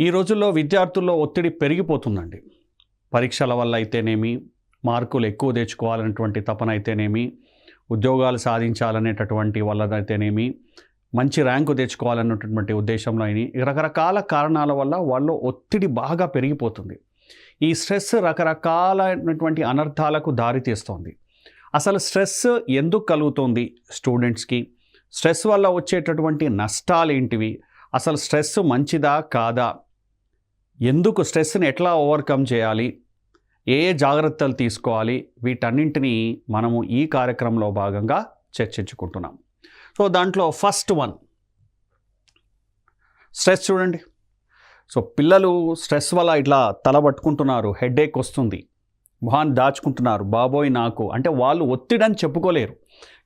ఈ రోజుల్లో విద్యార్థుల్లో ఒత్తిడి పెరిగిపోతుందండి. పరీక్షల వల్ల అయితేనేమి మార్కులు ఎక్కువ తెచ్చుకోవాలనేటువంటి తపన అయితేనేమి ఉద్యోగాలు సాధించాలనేటటువంటి వల్లనైతేనేమి మంచి ర్యాంకు తెచ్చుకోవాలన్నటువంటి ఉద్దేశంలో అయిన రకరకాల కారణాల వల్ల వాళ్ళు ఒత్తిడి బాగా పెరిగిపోతుంది. ఈ స్ట్రెస్ రకరకాలైనటువంటి అనర్థాలకు దారితీస్తోంది అసలు స్ట్రెస్ ఎందుకు కలుగుతుంది స్టూడెంట్స్కి? స్ట్రెస్ వల్ల వచ్చేటటువంటి నష్టాలు ఏంటివి అసలు స్ట్రెస్ మంచిదా కాదా? ఎందుకు స్ట్రెస్ని ఎట్లా ఓవర్కమ్ చేయాలి? ఏ ఏ జాగ్రత్తలు తీసుకోవాలి? వీటన్నింటినీ మనము ఈ కార్యక్రమంలో భాగంగా చర్చించుకుంటున్నాం. సో దాంట్లో ఫస్ట్ వన్. స్ట్రెస్ చూడండి. సో పిల్లలు స్ట్రెస్ వల్ల ఇట్లా తల పట్టుకుంటున్నారు హెడేక్ వస్తుంది మొహాన్ని దాచుకుంటున్నారు బాబోయ్ నాకు. అంటే వాళ్ళు ఒత్తిడని చెప్పుకోలేరు.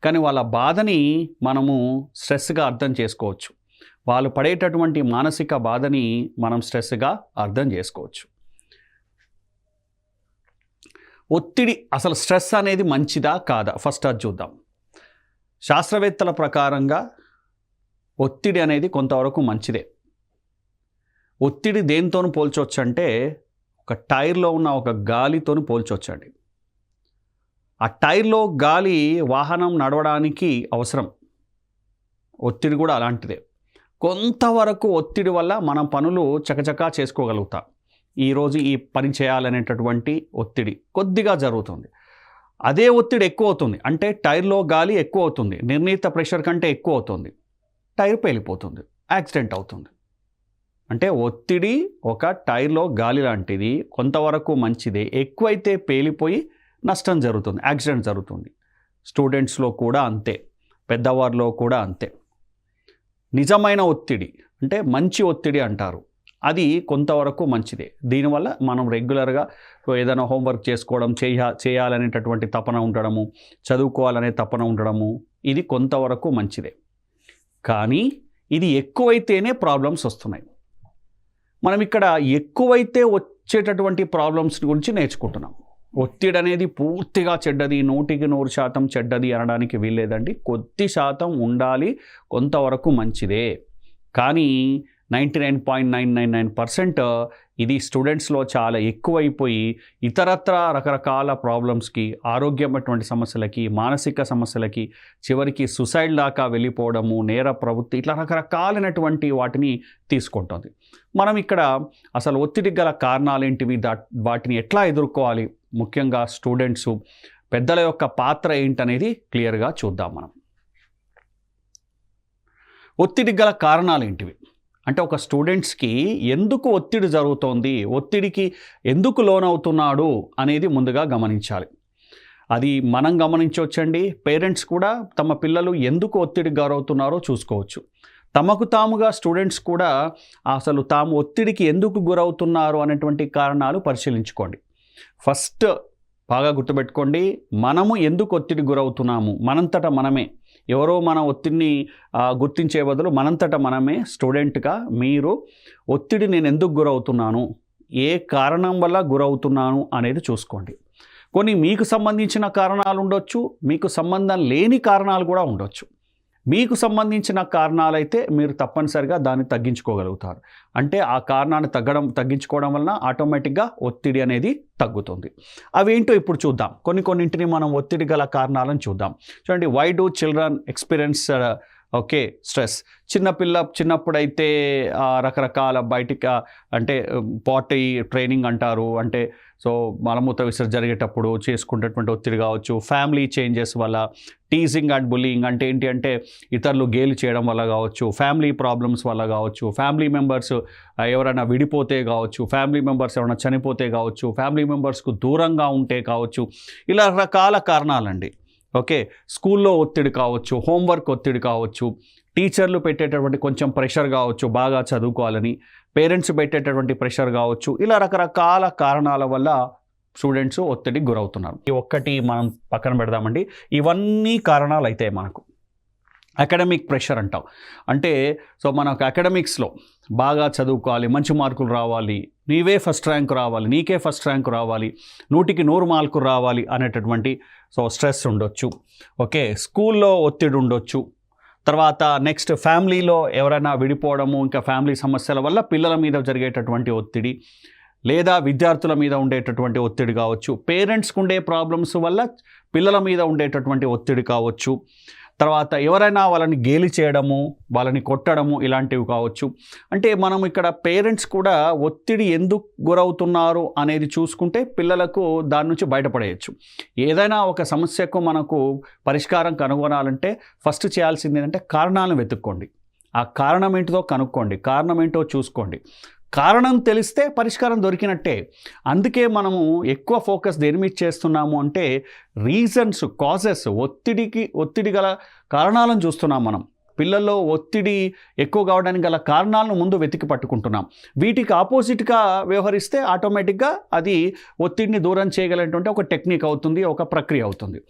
కానీ వాళ్ళ బాధని మనము స్ట్రెస్గా అర్థం చేసుకోవచ్చు. వాళ్ళు పడేటటువంటి మానసిక బాధని మనం స్ట్రెస్గా అర్థం చేసుకోవచ్చు. ఒత్తిడి అసలు స్ట్రెస్ అనేది మంచిదా కాదా? ఫస్ట్ అది చూద్దాం. శాస్త్రవేత్తల ప్రకారంగా ఒత్తిడి అనేది కొంతవరకు మంచిదే. ఒత్తిడి దేనితోనూ పోల్చవచ్చు అంటే ఒక టైర్లో ఉన్న ఒక గాలితో పోల్చొచ్చండి. ఆ టైర్లో గాలి వాహనం నడవడానికి అవసరం. ఒత్తిడి కూడా అలాంటిదే. కొంతవరకు ఒత్తిడి వల్ల మనం పనులు చకచకా చేసుకోగలుగుతాం. ఈరోజు ఈ పని చేయాలనేటటువంటి ఒత్తిడి కొద్దిగా జరుగుతుంది. అదే ఒత్తిడి ఎక్కువ అవుతుంది. అంటే టైర్లో గాలి ఎక్కువ అవుతుంది. నిర్ణీత ప్రెషర్ కంటే ఎక్కువ అవుతుంది. టైర్ పేలిపోతుంది. యాక్సిడెంట్ అవుతుంది. అంటే ఒత్తిడి ఒక టైర్లో గాలి లాంటిది కొంతవరకు మంచిదే. ఎక్కువైతే పేలిపోయి నష్టం జరుగుతుంది. యాక్సిడెంట్ జరుగుతుంది. స్టూడెంట్స్లో కూడా అంతే. పెద్దవారిలో కూడా అంతే. నిజమైన ఒత్తిడి అంటే మంచి ఒత్తిడి అంటారు. అది కొంతవరకు మంచిదే. దీనివల్ల మనం రెగ్యులర్గా ఏదైనా హోంవర్క్ చేసుకోవడం చేయ చేయాలనేటటువంటి తపన ఉండడము చదువుకోవాలనే తపన ఉండడము ఇది కొంతవరకు మంచిదే. కానీ ఇది ఎక్కువైతేనే ప్రాబ్లమ్స్ వస్తున్నాయి. మనం ఇక్కడ ఎక్కువైతే వచ్చేటటువంటి ప్రాబ్లమ్స్ గురించి నేర్చుకుంటున్నాం. ఒత్తిడి అనేది పూర్తిగా చెడ్డది నూటికి నూరు శాతం చెడ్డది అనడానికి వీల్లేదండి. కొద్ది శాతం ఉండాలి కొంతవరకు మంచిదే. కానీ ninety nine point nine nine nine percent ఇది స్టూడెంట్స్లో చాలా ఎక్కువైపోయి ఇతరత్ర రకరకాల ప్రాబ్లమ్స్కి ఆరోగ్యమైనటువంటి సమస్యలకి మానసిక సమస్యలకి చివరికి సుసైడ్ దాకా వెళ్ళిపోవడము నేర ప్రవృత్తి ఇట్లా రకరకాలైనటువంటి వాటిని తీసుకుంటుంది. మనం ఇక్కడ అసలు ఒత్తిడి గల కారణాలేంటివి దా వాటిని ఎట్లా ఎదుర్కోవాలి? ముఖ్యంగా స్టూడెంట్స్ పెద్దల యొక్క పాత్ర ఏంటనేది క్లియర్గా చూద్దాం మనం. ఒత్తిడి గల కారణాలు ఏంటివి? అంటే ఒక స్టూడెంట్స్కి ఎందుకు ఒత్తిడి జరుగుతోంది? ఒత్తిడికి ఎందుకు లోనవుతున్నాడు అనేది ముందుగా గమనించాలి. అది మనం గమనించవచ్చండి. పేరెంట్స్ కూడా తమ పిల్లలు ఎందుకు ఒత్తిడికి గురవుతున్నారో చూసుకోవచ్చు. తమకు తాముగా స్టూడెంట్స్ కూడా అసలు తాము ఒత్తిడికి ఎందుకు గురవుతున్నారు అనేటువంటి కారణాలు పరిశీలించుకోండి. ఫస్ట్ బాగా గుర్తుపెట్టుకోండి మనము ఎందుకు ఒత్తిడి గురవుతున్నాము? మనంతట మనమే. ఎవరో మన ఒత్తిడిని గుర్తించే బదులు మనంతట మనమే స్టూడెంట్గా మీరు ఒత్తిడి నేను ఎందుకు గురవుతున్నాను? ఏ కారణం వల్ల గురవుతున్నాను అనేది చూసుకోండి. కొన్ని మీకు సంబంధించిన కారణాలు ఉండొచ్చు మీకు సంబంధం లేని కారణాలు కూడా ఉండొచ్చు. మీకు సంబంధించిన కారణాలైతే మీరు తప్పనిసరిగా దాన్ని తగ్గించుకోగలుగుతారు. అంటే ఆ కారణాన్ని తగ్గడం తగ్గించుకోవడం వలన ఆటోమేటిక్గా ఒత్తిడి అనేది తగ్గుతుంది. అవేంటో ఇప్పుడు చూద్దాం. కొన్ని కొన్నింటిని మనం ఒత్తిడి గల కారణాలను చూద్దాం. చూడండి why do children experience okay stress. చిన్నపిల్ల చిన్నప్పుడైతే రకరకాల బయటికి అంటే పాటీ ట్రైనింగ్ అంటారు. అంటే సో మలమూత్ర విసర్జన జరిగేటప్పుడు చేసుకునేటువంటి ఒత్తిడి కావచ్చు ఫ్యామిలీ చేంజెస్ వల్ల టీజింగ్ అండ్ బుల్లింగ్ అంటే ఏంటి అంటే ఇతరులు గేలు చేయడం వల్ల కావచ్చు ఫ్యామిలీ ప్రాబ్లమ్స్ వల్ల కావచ్చు ఫ్యామిలీ మెంబర్స్ ఎవరైనా విడిపోతే కావచ్చు ఫ్యామిలీ మెంబర్స్ ఎవరైనా చనిపోతే కావచ్చు ఫ్యామిలీ మెంబర్స్కు దూరంగా ఉంటే కావచ్చు ఇలా రకాల కారణాలండి. ఓకే? స్కూల్లో ఒత్తిడి కావచ్చు హోంవర్క్ ఒత్తిడి కావచ్చు టీచర్లు పెట్టేటటువంటి కొంచెం ప్రెషర్ కావచ్చు బాగా చదువుకోవాలని పేరెంట్స్ పెట్టేటటువంటి ప్రెషర్ కావచ్చు ఇలా రకరకాల కారణాల వల్ల స్టూడెంట్స్ ఒత్తిడికి గురవుతున్నారు. ఈ ఒక్కటి మనం పక్కన పెడదామండి. ఇవన్నీ కారణాలు అయితే మనకు. అకాడమిక్ ప్రెషర్ అంటాం. అంటే సో మనకు అకాడమిక్స్లో బాగా చదువుకోవాలి మంచి మార్కులు రావాలి నీవే ఫస్ట్ ర్యాంక్ రావాలి నీకే ఫస్ట్ ర్యాంక్ రావాలి నూటికి నూరు మార్కులు రావాలి అనేటటువంటి సో స్ట్రెస్ ఉండొచ్చు. ఓకే స్కూల్లో ఒత్తిడి ఉండొచ్చు. తర్వాత నెక్స్ట్ ఫ్యామిలీలో ఎవరైనా విడిపోవడము ఇంకా ఫ్యామిలీ సమస్యల వల్ల పిల్లల మీద జరిగేటటువంటి ఒత్తిడి లేదా విద్యార్థుల మీద ఉండేటటువంటి ఒత్తిడి కావచ్చు పేరెంట్స్కి ఉండే ప్రాబ్లమ్స్ వల్ల పిల్లల మీద ఉండేటటువంటి ఒత్తిడి కావచ్చు. తర్వాత ఎవరైనా వాళ్ళని గేలి చేయడము వాళ్ళని కొట్టడము ఇలాంటివి కావచ్చు. అంటే మనం ఇక్కడ పేరెంట్స్ కూడా ఒత్తిడి ఎందుకు గురవుతున్నారు అనేది చూసుకుంటే పిల్లలకు దాని నుంచి బయటపడేయచ్చు. ఏదైనా ఒక సమస్యకు మనకు పరిష్కారం కనుగొనాలంటే ఫస్ట్ చేయాల్సింది ఏంటంటే కారణాలను వెతుక్కోండి. ఆ కారణం ఏంటిదో కనుక్కోండి. కారణం ఏంటో చూసుకోండి. కారణం తెలిస్తే పరిష్కారం దొరికినట్టే. అందుకే మనము ఎక్కువ ఫోకస్ దేని మీద చేస్తున్నాము అంటే రీజన్స్ కాజెస్ ఒత్తిడికి ఒత్తిడి గల కారణాలను చూస్తున్నాం మనం. పిల్లల్లో ఒత్తిడి ఎక్కువ కావడానికి గల కారణాలను ముందు వెతికి పట్టుకుంటున్నాం. వీటికి ఆపోజిట్గా వ్యవహరిస్తే ఆటోమేటిక్గా అది ఒత్తిడిని దూరం చేయగలటువంటి ఒక టెక్నిక్ అవుతుంది ఒక ప్రక్రియ అవుతుంది.